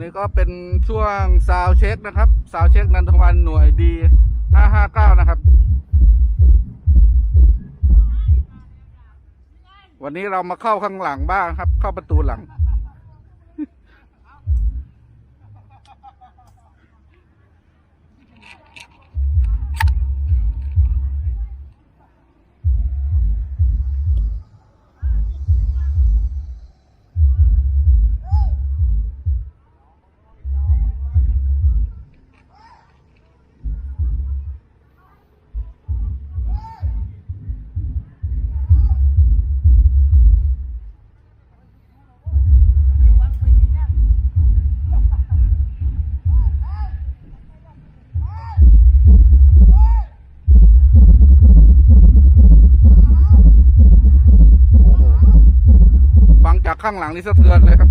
นี้ก็เป็นช่วงซาวเช็คนะครับซาวเช็คนันทวันหน่วยดี 559 นะครับ วันนี้เรามาเข้าข้างหลังบ้างครับ เข้าประตูหลัง ข้างหลังนี่สะเทือนเลยครับ